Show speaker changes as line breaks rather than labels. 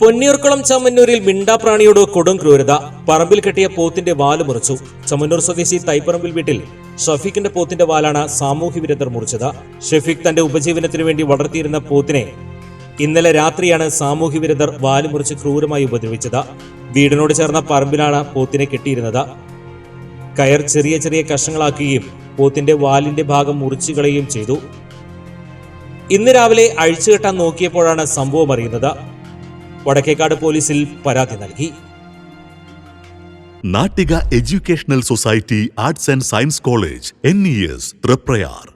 പൊന്നിയൂർക്കുളം ചമ്മന്നൂരിൽ മിണ്ടാപ്രാണിയോട് കൊടും ക്രൂരത. പറമ്പിൽ കെട്ടിയ പോത്തിന്റെ വാൽ മുറിച്ചു. ചമ്മന്നൂർ സ്വദേശി തൈപ്പറമ്പിൽ വീട്ടിൽ ഷഫീഖിന്റെ പോത്തിന്റെ വാലാണ് സാമൂഹ്യ വിരുദ്ധർ മുറിച്ചത്. ഷഫീഖ് തന്റെ ഉപജീവനത്തിനു വേണ്ടി വളർത്തിയിരുന്ന പോത്തിനെ ഇന്നലെ രാത്രിയാണ് സാമൂഹ്യ വിരുദ്ധർ വാൽ മുറിച്ച് ക്രൂരമായി ഉപദ്രവിച്ചത്. വീടിനോട് ചേർന്ന പറമ്പിലാണ് പോത്തിനെ കെട്ടിയിരുന്നത്. കയർ ചെറിയ ചെറിയ കഷ്ണങ്ങളാക്കുകയും പോത്തിന്റെ വാലിന്റെ ഭാഗം മുറിച്ചു കളയുകയും ചെയ്തു. ഇന്ന് രാവിലെ അഴിച്ചുകെട്ടാൻ നോക്കിയപ്പോഴാണ് സംഭവം അറിയുന്നത്. വടക്കേക്കാട് പോലീസിൽ പരാതി നൽകി.
Nattika educational society arts and science college N E S Thriprayar.